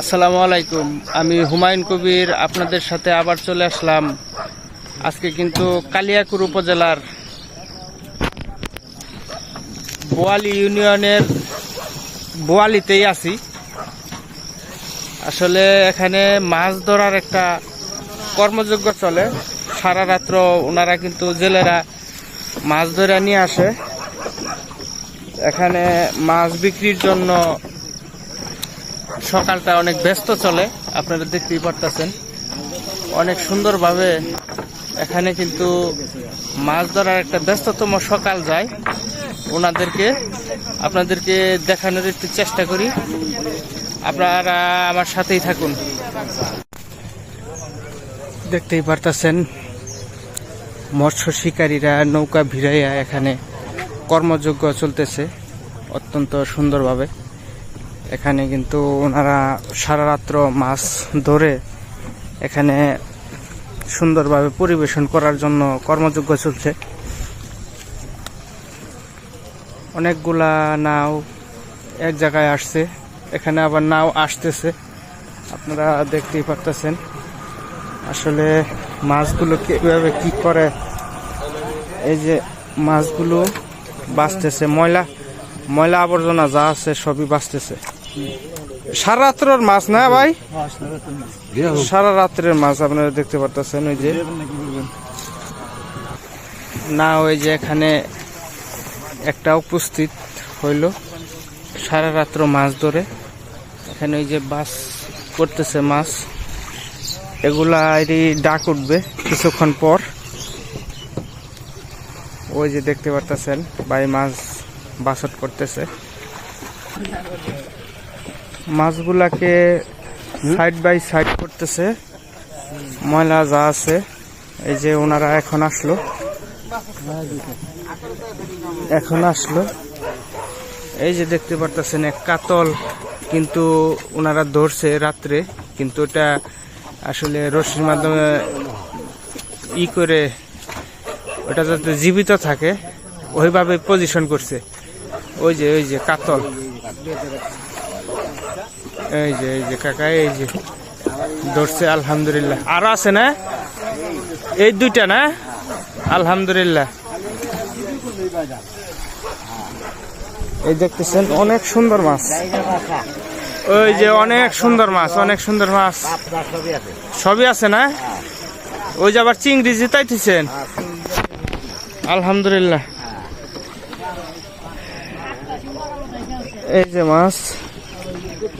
আসসালামু আলাইকুম আমি হুমায়ুন কবির, আপনাদের সাথে আবার চলে আসলাম। আজকে কিন্তু কালিয়াকুর উপজেলার বোয়ালি ইউনিয়নের বোয়ালিতেই আছি। আসলে এখানে মাছ ধরার একটা কর্মযোগ্য চলে। সারা রাত্র ওনারা কিন্তু জেলেরা মাছ ধরে নিয়ে আসে। এখানে মাছ বিক্রির জন্য সকালটা অনেক ব্যস্ত চলে আপনারা দেখতেই পারতেছেন। অনেক সুন্দরভাবে এখানে কিন্তু মাছ ধরার একটা ব্যস্ততম সকাল যায়। ওনাদেরকে, আপনাদেরকে দেখানোর একটু চেষ্টা করি। আপনারা আমার সাথেই থাকুন। দেখতেই পারতেছেন, মৎস্য শিকারীরা নৌকা ভিড়াইয়া এখানে কর্মযোগ্য চলতেছে, অত্যন্ত সুন্দরভাবে। এখানে কিন্তু ওনারা সারা রাত্র মাছ ধরে এখানে সুন্দরভাবে পরিবেশন করার জন্য কর্মযোগ্য চলছে। অনেকগুলা নাও এক জায়গায় আসছে, এখানে আবার নাও আসতেছে। আপনারা দেখতেই পারতেছেন আসলে মাছগুলো কীভাবে কি করে। এই যে মাছগুলো বাঁচতেছে, ময়লা ময়লা আবর্জনা যা আছে সবই বাঁচতেছে। সারা রাত্রের মাছ না ভাই? সারা রাত্রের মাছ আপনারা দেখতে পারতেছেন ওই যে। না ওই যে এখানে একটা উপস্থিত হইল। সারা রাত্র মাছ ধরে। এখানে ওই যে বাস করতেছে মাছ। এগুলা এরই ডাক উঠবে কিছুক্ষণ পর। ওই যে দেখতে পারতেছেন ভাই মাছ বাসট করতেছে। মাছগুলাকে সাইড বাই সাইড করতেছে। ময়লা যা আছে এই যে ওনারা এখন আসলো। এখন আসলো। এই যে দেখতে পারতেছেন এক কাতল কিন্তু ওনারা ধরছে রাত্রে কিন্তু এটা আসলে রশ্মির মাধ্যমে ই করে ওটা যাতে জীবিত থাকে ওইভাবে পজিশন করছে। ওই যে ওই যে কাতল। এই যে এই যে, কাকা, এই যে। ধরছে, আলহামদুলিল্লাহ। আরও আছে না? এই দুইটা না? আলহামদুলিল্লাহ। এই দেখতেছেন, অনেক সুন্দর মাছ। ওই যে, অনেক সুন্দর মাছ, অনেক সুন্দর মাছ। সবই আছে না? ওই যে আবার চিংড়ি জিতাইতেছেন। আলহামদুলিল্লাহ। এই যে মাছ।